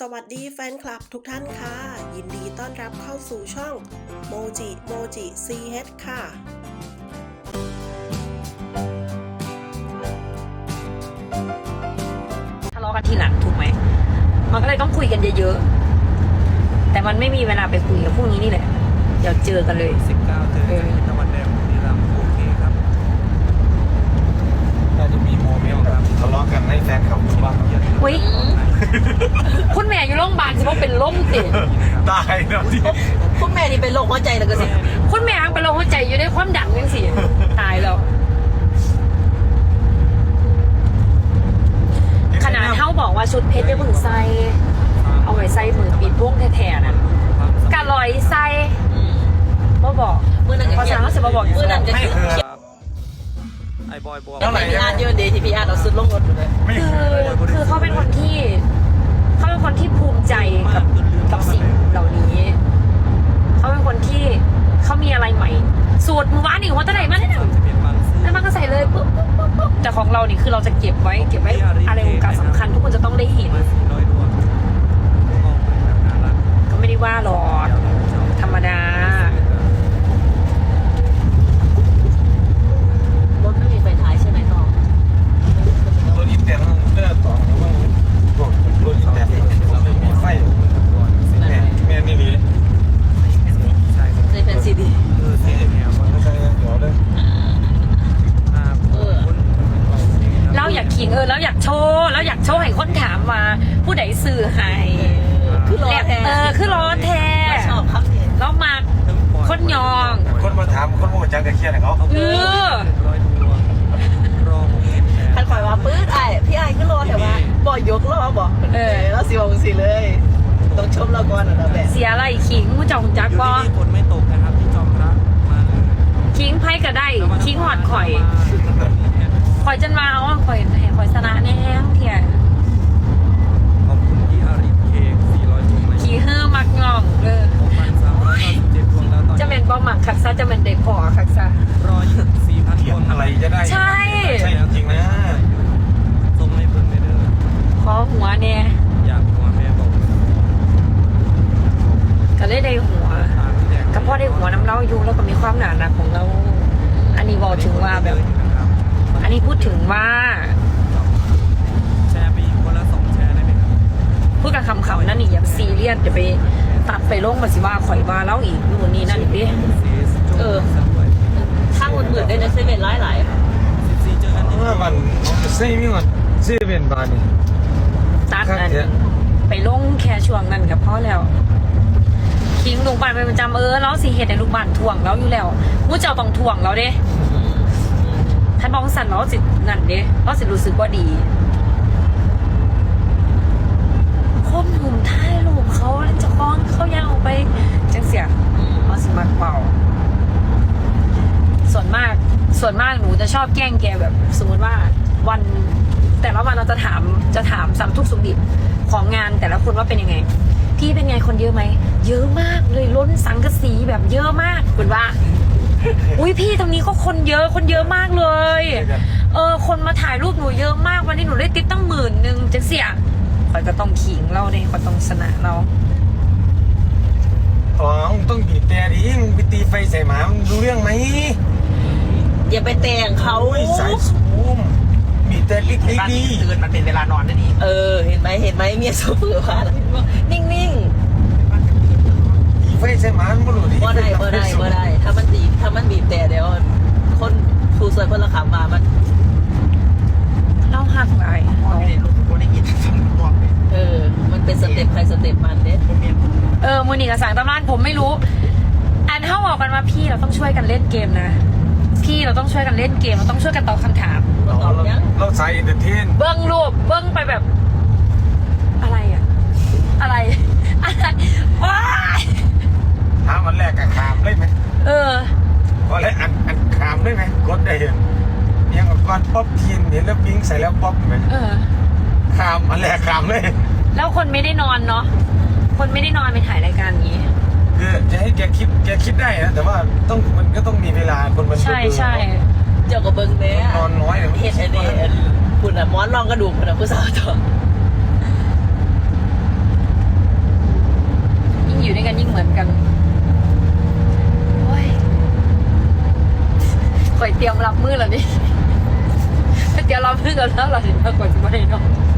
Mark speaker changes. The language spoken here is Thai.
Speaker 1: สวัสดีแฟนคลับทุกท่านค่ะ ยินดีต้อนรับเข้าสู่ช่องโมจิโมจิซีเฮดค่ะ
Speaker 2: ทะเลาะกันทีหลังถูกไหม มันก็เลยต้องคุยกันเยอะๆ แต่มันไม่มีเวลาไปคุยกับพวกนี้นี่แหละ เดี๋ยวเจอกันเลย
Speaker 3: สิบเก้าเจอกันตะวันแดงบุรีรัมย์โอเคครับน่าจะมีโมเมนต์ครับ
Speaker 4: ทะเลาะกันให้แฟนเขาดูบ้าง
Speaker 3: เยอะ
Speaker 2: อุ๊ย คุณแม่อยู่โรงพยาบาลจะว่าเป็นล่มติ
Speaker 4: ตายแล้วที่
Speaker 5: คุณแม่นี่เป็นโรคหัวใจแล้วก็สิ
Speaker 2: คุณแม่เป็นโรคหัวใจอยู่ในความดันยังสิตายแล้วขนาดเท่าบอกว่าชุดเพชรจะพึ่งใส่เอาไว้ใส่มือปิดวงแท้ๆนะกะลอยใส่บ่บอก
Speaker 5: มื้อนั้นก็
Speaker 2: ภาษาเขาจะมาบอก
Speaker 5: มื้อนั้นก็
Speaker 4: ไม่
Speaker 5: คือ
Speaker 4: เคย
Speaker 3: ไอ้บอยบอย
Speaker 4: เท่าไหร่
Speaker 5: พี่อาร์ตเยอะเดย์ที่พี่อาร์ตเอาสุดลงรถหมดเลย
Speaker 4: ไม่
Speaker 2: คื
Speaker 4: เค
Speaker 2: อยคือเขาเป็นคนที่ ขอ
Speaker 3: ง
Speaker 2: เรานี่คือเราจะเก็บไว้เก็บไว้อะไรโอกาสสำคัญ ทุกคนจะต้องได้เห็น
Speaker 3: ก็
Speaker 2: ไม่ได้ว่าหรอกธรรมดา
Speaker 5: รถไม่มีไฟท้ายใช่ไหมน้อง
Speaker 4: รถอินเตอร์เลือดต่อแล้วมันรถรถอินเตอร์ไม่มีไฟแม่แม่นี่ดี
Speaker 3: ใช่
Speaker 5: ในแฟนซีดี
Speaker 3: เออเสียแนวมัน
Speaker 4: ไม่ใช่เดี๋ยวเลย
Speaker 3: ภาพคน
Speaker 2: เราอยากขิงเออแล้วอยากโชว์แล้วอยากโชว์ให้คนถามว่า ผู้ใดสื่อให้
Speaker 5: คือรอแทน
Speaker 2: เออคือรอแท้
Speaker 5: ชอบครับเนี่ย
Speaker 2: แล้วมาคนยอง
Speaker 4: คนมาถามคนมาจังกะเครียดเขา
Speaker 2: เออ
Speaker 3: ร้อยดวงรอผมเห็นแท่า
Speaker 5: นคอยว่าปื๊ดไอ้พี่ไอ้ก็รอแต่ว่าบ่ยกล้อบ่เออแล้วสิวงสิเลยต้องชมเราก่อนนะแบบ
Speaker 2: เสียอะไรขิงมูจองจัก
Speaker 3: อยู่
Speaker 2: บอ
Speaker 3: ที่นี่ฝนไม่ตกนะครับที่จอมพระมาเลย
Speaker 2: ขิงไพ่ก็ได้ขิงหอดข่อย ข่อยจนมาเอาข่อยให้ข่อยชนะแน่เถี่ย
Speaker 3: ขอบคุณพี่อาริเคก400ดวง
Speaker 2: ขี่เฮ้อมักงองเออ
Speaker 3: 6,397ดวงแล้วตอน
Speaker 2: จะเป็นบ่หมักคักซะจะเป็นเด็กพอคักซะ
Speaker 3: รออยู่4,000
Speaker 4: เถีย
Speaker 3: ค
Speaker 4: ง
Speaker 3: น
Speaker 4: อะไรจะได้
Speaker 2: ใช่
Speaker 4: ใช่จริงนะ
Speaker 3: ส่งให้เพิ่งไปเด้อ
Speaker 2: ขอหัวเนี่ย
Speaker 3: อยากหัวแม่บอก
Speaker 2: ก็เลยได้หัว
Speaker 3: ตามที่แดง
Speaker 2: ก็พอได้หัวน้ำเล่าอยู่แล้วก็มีความหนาหนักของเรา อันนี้บอกถึงว่าแบบ อันนี้พูดถึงว่า
Speaker 3: แชร์ไปอีกคนละสองแชร์ได้ไหมครับ
Speaker 2: พูดกับคำเขานั่นนี่อย่าซีเรียสจะไปตัดไปลงมาสิว่าข่อยว่าเล่าอีกนู่นนี่นั่นอีกดิ
Speaker 5: เออข้างหมื่นๆได้ในเซเว่นหลายหลาย
Speaker 3: 14เจอกันที่
Speaker 4: เมื่อวันเซ่มีวันเซ่เป็นบานนี่
Speaker 2: ตัด
Speaker 4: ครับ
Speaker 2: อัน
Speaker 4: เดี๋ยว
Speaker 2: ไปลงแค่ช่วงนั้นกับพ่อแล้วคิงลูกบ้านไปประจำเออแล้วสิเหตุในลูกบ้านทวงแล้วอยู่แล้วมูเจ้าต้องทวงแล้วเด้ ท่านบองสันเราสินั่นเด้เราสิรู้สึกว่าดีคนหุ่มท้ายลูกเขาแล้วเจะคล้องเขายาวไปจังเสียเราสิมักเป่า ส่วนมากส่วนมากหนูจะชอบแกล้งแกแบบ สมมติว่าวันแต่ละวันเราจะถามจะถามซ้ำทุกสุขดิบของงานแต่ละคนว่าเป็นยังไง พี่เป็นไงคนเยอะไหม เยอะมากเลยล้นสังกะสีแบบเยอะมากคุณว่า อุ้ยพี่ตรงนี้ก็คนเยอะคนเยอะมากเลย เออ คนมาถ่ายรูปหนูเยอะมากวันนี้หนูได้ติ๊บตั้งหมื่นหนึ่งจะเสียคอยก็ต้องขิงเราเนี่ยคอยต้องชนะเรา
Speaker 4: อ๋อมึงต้องบีบแต่ดิมึงไปตีไฟใส่หมามึงรู้เรื่องไหม
Speaker 5: ๆอย่าไปแต่งเขา
Speaker 4: โอ้ยสายสูงบีบแต่ลิกลิกดี
Speaker 6: ตื่นมันเป็นเวลานอนนั่นเอง
Speaker 5: เออ เห็นไหมเห็นไหมเมียโซเฟอร์ว่านิ่ง
Speaker 4: ตีไฟใส่หมามึงบ่รู้ดิ
Speaker 5: ๆบ่ได้บ่ได้บ่ได้ถ้า มันบีบถ้ามันบีบแต่เดี๋ยว คนผู้สวยเพิ่นละขับมามัน
Speaker 2: เราหักไหล
Speaker 6: พ่อไม่ได้รู้ตัวได้ยินซึ่งบอกเลย
Speaker 5: เออ มันเป็นสเต็ปใครสเต็ปมันเด้
Speaker 6: ผมเมียน
Speaker 2: เออมือหนีกับสังตำรานผมไม่รู้ อันเท่าบอกกันว่าพี่เราต้องช่วยกันเล่นเกมนะ พี่เราต้องช่วยกันเล่นเกมเราต้องช่วยกันตอบคำถาม
Speaker 5: บ่ตอบยัง
Speaker 4: เราใส่เอนเตอร์เทน
Speaker 2: เบิ้งรูปเบิ้งไปแบบ อะไรอะอะไรอะไรว้า
Speaker 4: ป๊อปทีนเห็นแล้วปิ้งใส่แล้วป๊อปไหม
Speaker 2: เออ
Speaker 4: ขามอันแรกขามเลย
Speaker 2: แล้วคนไม่ได้นอนเนาะ คนไม่ได้นอนไปถ่ายรายการอย่างนี้
Speaker 4: คือจะให้แกคิดแกคิดได้นะแต่ว่าต้องมันก็ต้องมีเวลาคนมันก็
Speaker 2: ใช่ใช่
Speaker 5: เจอาก็เบิ่งเด้เบื่เนอะ
Speaker 4: นอนน้อยเห็น
Speaker 5: เห็อนคุณอะหมอนรองกระดูกคุณอะผู้สาวตัว
Speaker 2: ยิ่งอยู่ด้วยกันยิ่งเหมือนกันโอ้ยคอยเตรียมรับมือแล้วนี่ 掉拉ลํา了？你管เงิน